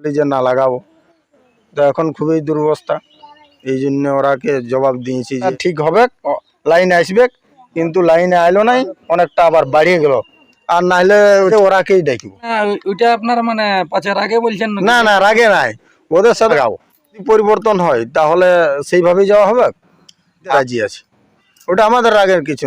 বলি যে না লাগাবো। তো এখন খুবই দুরবস্থা। এই জন্য ওরাকে জবাব দিয়েছি যে ঠিক হবে লাইনে আসবে। কিন্তু লাইনে আইলো নাই অনেকটা আবার বাড়িয়ে গেল। আর নাহলে ওরাকেই ডাকিব। ওইটা আপনার মানে পাঁচের আগে বলছেন না না রাগে নাই। ওদের সাথে গাও পরিবর্তন হয় তাহলে সেইভাবেই যাওয়া হবে? রাজি আছে। ওটা আমাদের রাগের কিছু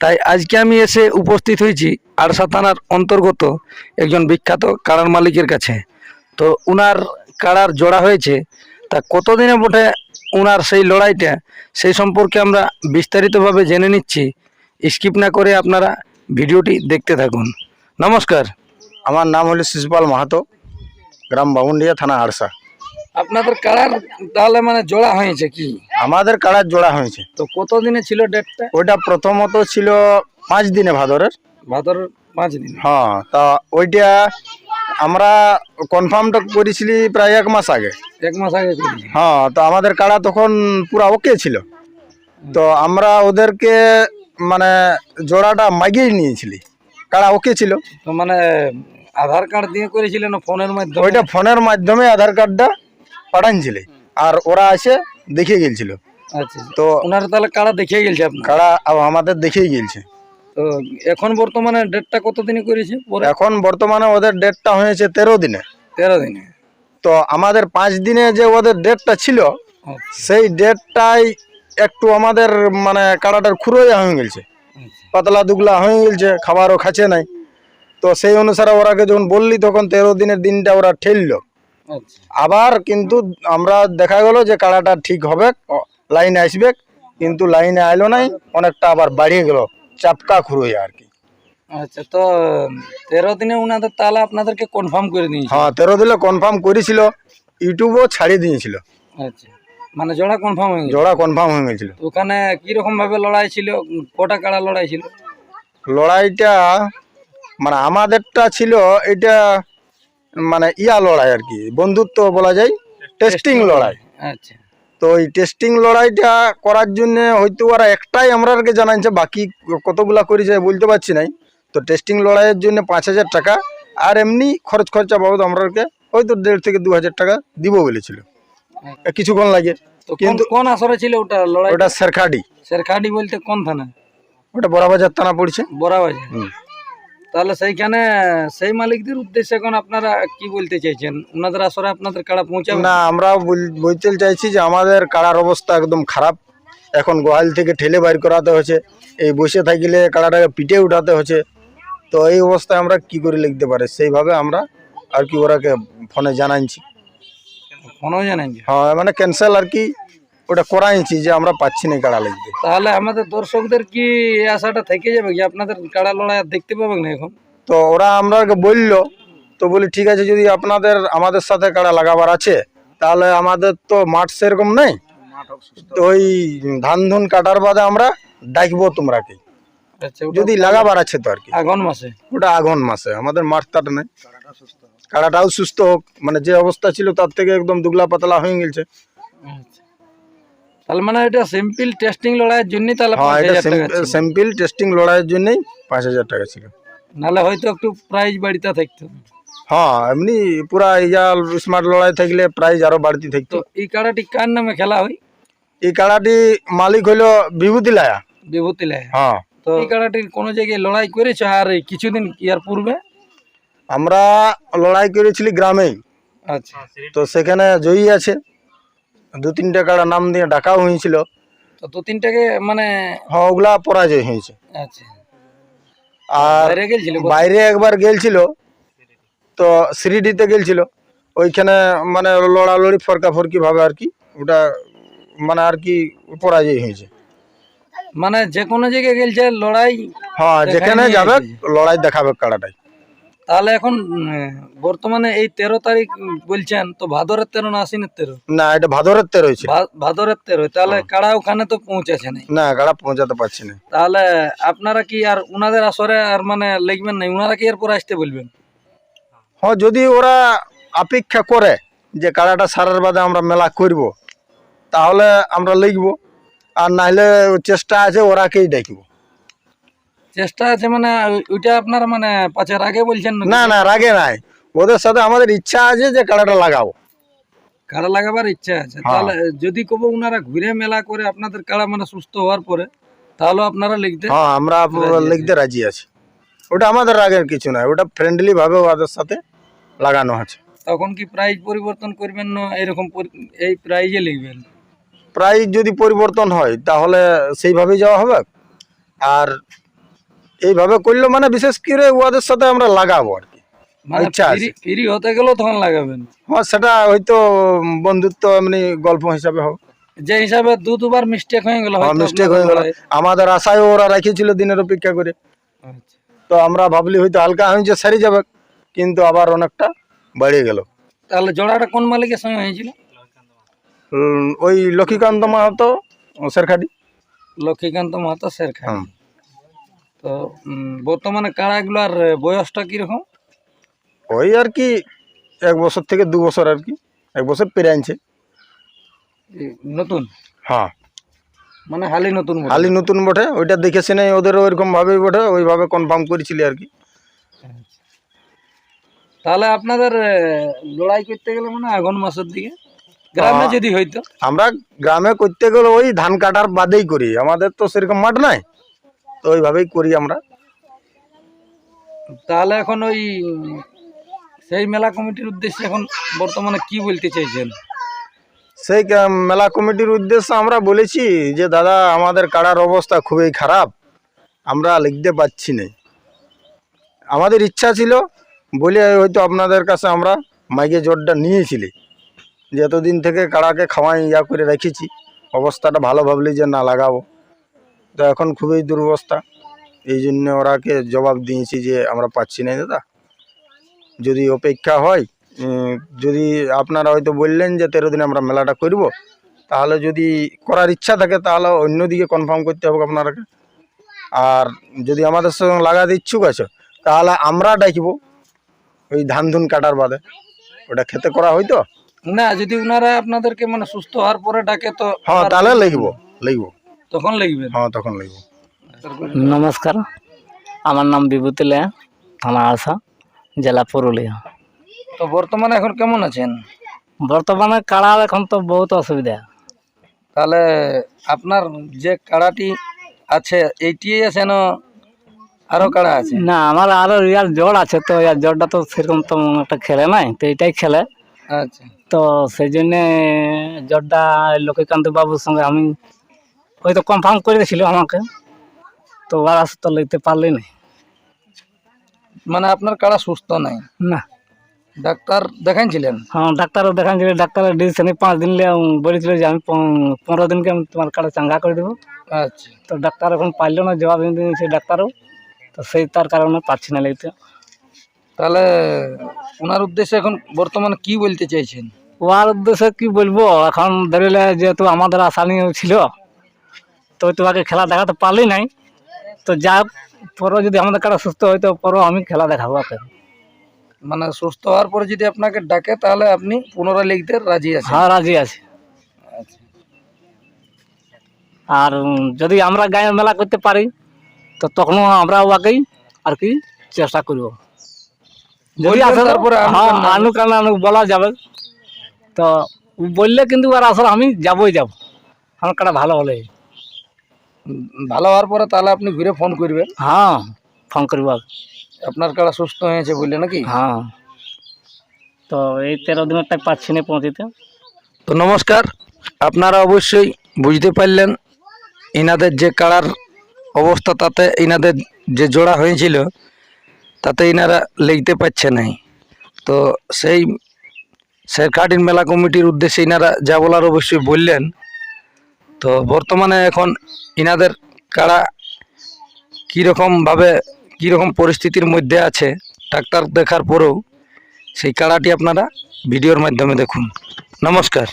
তাই আজকে আমি এসে উপস্থিত হয়েছি আড়সা থানার অন্তর্গত একজন বিখ্যাত কাড়ার মালিকের কাছে। তো উনার কাড়ার জোড়া হয়েছে, তা কতদিনে বটে উনার সেই লড়াইটা, সেই সম্পর্কে আমরা বিস্তারিতভাবে জেনে নিচ্ছি। স্কিপ না করে আপনারা ভিডিওটি দেখতে থাকুন। নমস্কার। আমার নাম হলো শিশুপাল মাহাতো, গ্রাম বামুন্ডিয়া থানা আড়সা আপনাদের কাড়ার তাহলে মানে জোড়া হয়েছে কি? আমাদের কাড়ার জোড়া হয়েছে। তো কতদিনে ছিল ডেটটা? ওইটা প্রথমত ছিল পাঁচ দিনে ভাদরের। ভাদর পাঁচ দিন? হ্যাঁ তা ওইটা আমরা কনফার্মটা করেছিলি প্রায় এক মাস আগে। এক মাস আগে হ্যাঁ তো আমাদের কাড়া তখন পুরা ওকে ছিল। তো আমরা ওদেরকে মানে জোড়াটা মাগিয়ে নিয়েছিলি। কাড়া ওকে ছিল। তো মানে আধার কার্ড দিয়ে করেছিলেন ফোনের মাধ্যমে? ওইটা ফোনের মাধ্যমে আধার কার্ডটা পাঠানছিলি আর ওরা এসে দেখে গেছিল আচ্ছা। তো ওনার তাহলে কাড়া দেখিয়ে গেছে আ- আমাদের দেখেই গেছে তো এখন বর্তমানে ডেটটা কতদিনে করেছে? এখন বর্তমানে ওদের ডেটটা হয়েছে তেরো দিনে। তেরো দিনে। তো আমাদের পাঁচ দিনে যে ওদের ডেটটা ছিল আচ্ছা, সেই ডেটটাই একটু আমাদের মানে কাড়াটার খুঁড়োয়া হয়ে গেছে আচ্ছা। পাতলা দুগলা হয়ে গেছে খাবারও খাচ্ছে নাই। তো সেই অনুসারে ওরাকে যখন বললি তখন তেরো দিনের দিনটা ওরা ঠেললো। আবার কিন্তু আমরা দেখা গেল যে কাড়াটা ঠিক হবে লাইনে আসবে কিন্তু লাইনে আইলো নাই অনেকটা আবার বাড়িয়ে গেল চাপকা খুঁড়োয়া আর কি। আচ্ছা তো তেরো দিনে উনাদের তাহলে আপনাদেরকে কনফার্ম করে দিয়েছে হ্যাঁ তেরো দিলে কনফার্ম করেছিল ইউটিউবও ছাড়িয়ে দিয়েছিল। আচ্ছা মানে জোড়া কনফার্ম হয়ে জোড়া কনফার্ম হয়ে গেছিল। ওখানে কীরকম ভাবে লড়াই ছিল? কটা কাড়া লড়াই ছিল? লড়াইটা মানে আমাদেরটা ছিল এটা মানে ইয়া লড়াই আর কি বন্ধুত্ব বলা যায় টেস্টিং লড়াই। আচ্ছা। তো ওই টেস্টিং লড়াইটা করার জন্য হয়তো ওরা একটাই আমরা আমরাকে জানাইছে বাকি কতগুলা করেছে বলতে পারছি নাই। তো টেস্টিং লড়াইয়ের জন্য পাঁচ হাজার টাকা আর এমনি খরচ খরচা বাবদ আমরাকে হয়তো দেড় থেকে দু হাজার টাকা দিব বলেছিল। কিছুক্ষণ লাগে। কিন্তু কোন আসরে ছিল ওটা লড়াই ওটা শেরখাডি। শেরখাডি বলতে কোন থানা? ওটা বড়াবাজার থানা পড়ছে। বড়াবাজার। তাহলে সেইখানে সেই মালিকদের উদ্দেশ্যে এখন আপনারা কি বলতে চাইছেন? ওনাদের আসরে আপনাদের কাড়া পৌঁছাবে? না আমরা বল- বলতে চাইছি যে আমাদের কাড়ার অবস্থা একদম খারাপ। এখন গোয়াল থেকে ঠেলে বাইর করাতে হচ্ছে। এই বসে থাকলে কাড়াটাকে পিটে উঠাতে হচ্ছে। তো এই অবস্থায় আমরা কি করে লিখতে পারি? সেইভাবে আমরা আর কি ওরাকে ফোনে জানাইছি। ফোনও জানেন যে। হ্যাঁ মানে ক্যান্সেল আর কি ওটা করাইছি যে আমরা পাচ্ছি না কাড়া লিখতে তাহলে আমাদের দর্শকদের কি এই আশাটা থেকে যাবে কি? আপনাদের কাড়া লড়াই আর দেখতে পাবেন না এখন? তো ওরা আমরাকে বলল তো বলি ঠিক আছে যদি আপনাদের আমাদের সাথে কাড়া লাগাবার আছে তাহলে আমাদের তো মাঠ সেরকম নেই। তো ওই ধান ধুন কাটার বাদে আমরা ডাকবো তোমরাকে আচ্ছা যদি লাগাবার আছে তো আর কি। আগুন মাসে? ওটা আগুন মাসে আমাদের মাঠ তাট নেই। কাড়াটাও সুস্থ হোক। মানে যে অবস্থা ছিল তার থেকে একদম দুগলা পাতলা হয়ে গেছে। তাহলে মানে এটা সিম্পল টেস্টিং লড়াইয়ের জন্য তাহলে হ্যাঁ পাঁচ এটা ছিল। টেস্টিং লড়াইয়ের জন্যই পাঁচ হাজার টাকা ছিল। নাহলে হয়তো একটু প্রাইজ বাড়িতে থাকতো। হ্যাঁ এমনি পুরা ইয়া স্মার্ট লড়াই থাকলে প্রাইজ আরও বাড়তি থাকতো। এই কাড়াটি কার নামে খেলা হয়? এই কাড়াটি মালিক হইল বিভূতি লায়া। বিভূতি লাই হ্যাঁ। তো এই কাড়াটির কোনো জায়গায় লড়াই করেছে আর এই কিছুদিন ইয়ার পূর্বে? আমরা লড়াই করেছিলি গ্রামেই। আচ্ছা। তো সেখানে জয়ী আছে। দু তিনটা কাড়া নাম দিয়ে ডাকাও হয়েছিল। তো দু তিনটাকে মানে হ্যাঁ ওগুলা পরাজয় হয়েছে। আচ্ছা। আর বাইরে গেছিল বাইরে একবার গেলছিল তো সিরিডিতে গেলছিল। ওইখানে মানে লড়ালড়ি ফরকা ফরকি ভাবে আর কি ওটা মানে আর কি পরাজয় হয়েছে। মানে যে কোনো জায়গায় গেলছে লড়াই হ্যাঁ যেখানে যাবে লড়াই দেখাবে কাড়াটাই তাহলে এখন বর্তমানে এই তেরো তারিখ বলছেন তো ভাদরের তেরো না আশ্বিনের তেরো? না এটা ভাদরের তেরো হয়েছে। ভাদরের তেরো তাহলে কাড়া ওখানে তো পৌঁছেছে নাই? না কাড়া পৌঁছাতে পারছি না তাহলে আপনারা কি আর উনাদের আসরে আর মানে লিখবেন না উনারা কি এরপর আসতে বলবেন? হ্যাঁ যদি ওরা অপেক্ষা করে যে কাড়াটা সারার বাদে আমরা মেলা করব তাহলে আমরা লিখব। আর নাহলে চেষ্টা আছে ওরাকেই ডাকবো। চেষ্টা আছে মানে ওইটা আপনারা মানে পাঁচের আগে বলছেন না না রাগে নাই। ওদের সাথে আমাদের ইচ্ছা আছে যে কাড়াটা লাগাবো। কাড়া লাগাবার ইচ্ছা আছে। হ্যাঁ। তাহলে যদি কবো উনারা ঘুরে মেলা করে আপনাদের কাড়া মানে সুস্থ হওয়ার পরে তাহলে আপনারা লিখতে হ্যাঁ আমরা লিখতে রাজি আছি। ওটা আমাদের রাগের কিছু নয় ওটা ফ্রেন্ডলি ভাবে ওদের সাথে লাগানো আছে। তখন কি প্রাইজ পরিবর্তন করবেন না এরকম এই প্রাইজে লিখবেন? প্রাইস যদি পরিবর্তন হয় তাহলে সেইভাবেই যাওয়া হবে। আর এইভাবে করলে মানে বিশেষ করে ওদের সাথে আমরা লাগাবো আর কি। মানে ইচ্ছা আছে। ফ্রি হতে গেলেও তখন লাগাবেন। হ্যাঁ সেটা হয়তো বন্ধুত্ব এমনি গল্প হিসাবে হবে যে হিসাবে দু দুবার মিস্টেক হয়ে গেল হ্যাঁ মিস্টেক হয়ে গেল। আমাদের আশায় ওরা রেখেছিল দিনের অপেক্ষা করে। আচ্ছা। তো আমরা ভাবলি হয়তো হালকা হয়েছে সারি যাবে। কিন্তু আবার অনেকটা বাড়িয়ে গেল। তাহলে জোড়াটা কোন মালিকের সঙ্গে হয়েছিল? ওই লক্ষ্মীকান্ত মাহাতো শেরখাটি লক্ষ্মীকান্ত মাহাতো শেরখা হুম। তো বর্তমানে কাড়াগুলার বয়সটা কীরকম? ওই আর কি এক বছর থেকে দু বছর আর কি এক বছর পেরে আনছে। নতুন? হ্যাঁ। মানে হালি নতুন হালি নতুন বটে ওইটা দেখেছে নাই ওদের ওইরকম ভাবেই বটে ওইভাবে কনফার্ম করেছিলি আর কি। তাহলে আপনাদের লড়াই করতে গেলে মানে আগুন মাসের দিকে? গ্রামে হ্যাঁ। যদি হইতো? আমরা গ্রামে করতে গেলে ওই ধান কাটার বাদেই করি আমাদের তো সেরকম মাঠ নাই। তো ওইভাবেই করি আমরা। তাহলে এখন ওই সেই মেলা কমিটির উদ্দেশ্যে এখন বর্তমানে কি বলতে চাইছেন? সেই মেলা কমিটির উদ্দেশ্যে আমরা বলেছি যে দাদা আমাদের কাড়ার অবস্থা খুবই খারাপ। আমরা লিখতে পাচ্ছি না। আমাদের ইচ্ছা ছিল বলে হয়তো আপনাদের কাছে আমরা মাইকে জোরটা নিয়েছিলি। যে এতদিন থেকে কাড়াকে খাওয়াই ইয়া করে রেখেছি। অবস্থাটা ভালো ভাবলি যে না লাগাবো। তো এখন খুবই দুরবস্থা। এই জন্য ওরাকে জবাব দিয়েছি যে আমরা পাচ্ছি না দাদা। যদি অপেক্ষা হয় যদি আপনারা হয়তো বললেন যে তেরো দিনে আমরা মেলাটা করব তাহলে যদি করার ইচ্ছা থাকে তাহলে অন্যদিকে কনফার্ম করতে হবে আপনারাকে। আর যদি আমাদের সঙ্গে লাগাতে ইচ্ছুক আছে তাহলে আমরা ডাকবো ওই ধান ধুন কাটার বাদে। ওটা খেতে করা হয়তো না যদি ওনারা আপনাদেরকে মানে সুস্থ হওয়ার পরে ডাকে তো হ্যাঁ তাহলে লিখব লিখব। তখন লিখবেন? হ্যাঁ তখন লিখব। নমস্কার আমার নাম বিভূতি লে থানা আড়সা জেলা পুরুলিয়া। তো বর্তমানে এখন কেমন আছেন? বর্তমানে কাড়ার এখন তো বহুত অসুবিধা। তাহলে আপনার যে কাড়াটি আছে এইটিই আছে না আরও কাড়া আছে? না আমার আরও ইয়ার জ্বর আছে তো ইয়ার জ্বরটা তো সেরকম তো একটা খেলে নাই তো এটাই খেলে। আচ্ছা। তো সেই জন্যে জ্বরটা লক্ষ্মীকান্ত বাবুর সঙ্গে আমি হয়তো কনফার্ম করে দিয়েছিল আমাকে। তো ওরা তো লিখতে পারলি না মানে আপনার কাড়া সুস্থ নাই? না। ডাক্তার দেখাইছিলেন? হ্যাঁ ডাক্তারও দেখান ছিল ডাক্তারের ডিসিশনে পাঁচ দিন বলেছিল যে আমি পনেরো দিনকে আমি তোমার কাড়া চাঙ্গা করে দেবো। আচ্ছা। তো ডাক্তার এখন পারল না জবাব দিয়েছে ডাক্তারও। তো সেই তার কারণে পাচ্ছি না লিখতে তাহলে ওনার উদ্দেশ্যে এখন বর্তমানে কি বলতে চাইছেন? ওর উদ্দেশ্যে কি বলব? এখন ধরিলে যেহেতু আমাদের আশা নিয়ে ছিল তো তোমাকে খেলা দেখাতে পারলি নাই। তো যা পরও যদি আমাদের কাটা সুস্থ হয় তো পরও আমি খেলা দেখাবো মানে সুস্থ হওয়ার পরে যদি আপনাকে ডাকে তাহলে আপনি পুনরায় লিখতে রাজি আছেন। হ্যাঁ রাজি আছে। আচ্ছা। আর যদি আমরা গায়ে মেলা করতে পারি তো তখনও আমরা ওকেই আর কি চেষ্টা করব। যদি আসার আসে তারপরে হ্যাঁ আনুক আনুক বলা যাবে। তো বললে কিন্তু আর আসলে আমি যাবই যাব। আমার কাটা ভালো হলে। ভালো হওয়ার পরে তাহলে আপনি ঘুরে ফোন করবেন। হ্যাঁ ফোন করব। আপনার কাড়া সুস্থ হয়েছে বললে নাকি? হ্যাঁ। তো এই তেরো দিনের টাইম পাচ্ছি না পৌঁছিতে। তো নমস্কার আপনারা অবশ্যই বুঝতে পারলেন ইনাদের যে কাড়ার অবস্থা তাতে ইনাদের যে জোড়া হয়েছিল তাতে ইনারা লিখতে পারছে নাই। তো সেই শেরখাটিন মেলা কমিটির উদ্দেশ্যে ইনারা যা বলার অবশ্যই বললেন তো বর্তমানে এখন ইনাদের কারা কীরকমভাবে কীরকম পরিস্থিতির মধ্যে আছে, ডাক্তার দেখার পরেও সেই কাড়াটি আপনারা ভিডিওর মাধ্যমে দেখুন। নমস্কার।